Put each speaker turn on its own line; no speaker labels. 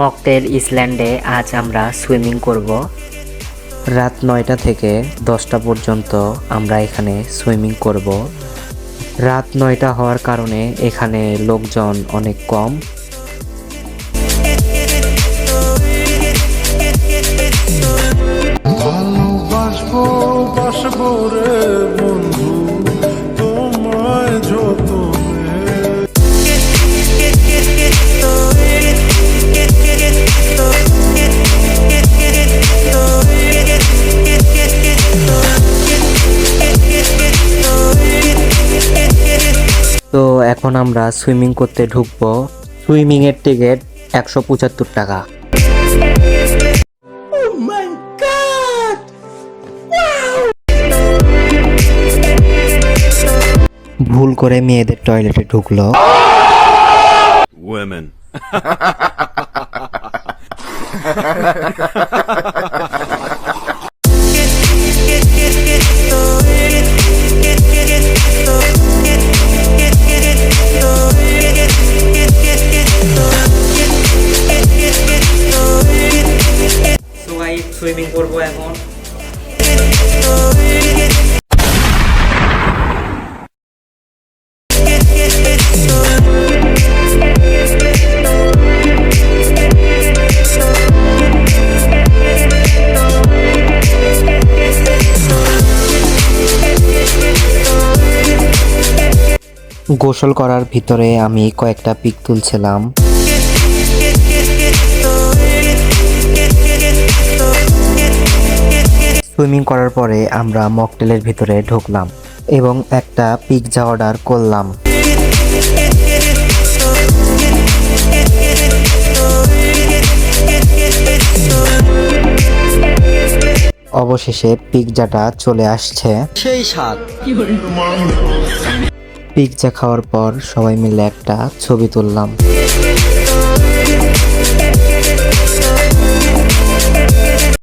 Mocktail ইসল্যান্ডে আজ আমরা swimming করব। রাত নয়টা থেকে দশটা পর্যন্ত আমরা এখানে সুইমিং করব। রাত নয়টা হওয়ার কারণে এখানে লোকজন অনেক কম। তো এখন আমরা সুইমিং করতে ঢুকবো। সুইমিং এর টিকিট একশো পঁচাত্তর টাকা। ভুল করে মেয়েদের টয়লেটে ঢুকলো. সুইমিং করব এখন গোসল করার ভিতরে আমি কয়েকটা পিক তুলছিলাম। সুইমিং করার পরে আমরা মকটেলের ভিতরে ঢুকলাম এবং একটা পিৎজা অর্ডার করলাম। অবশেষে পিৎজাটা চলে আসছে।
সেই স্বাদ।
পিৎজা খাওয়ার পর সবাই মিলে একটা ছবি তুললাম।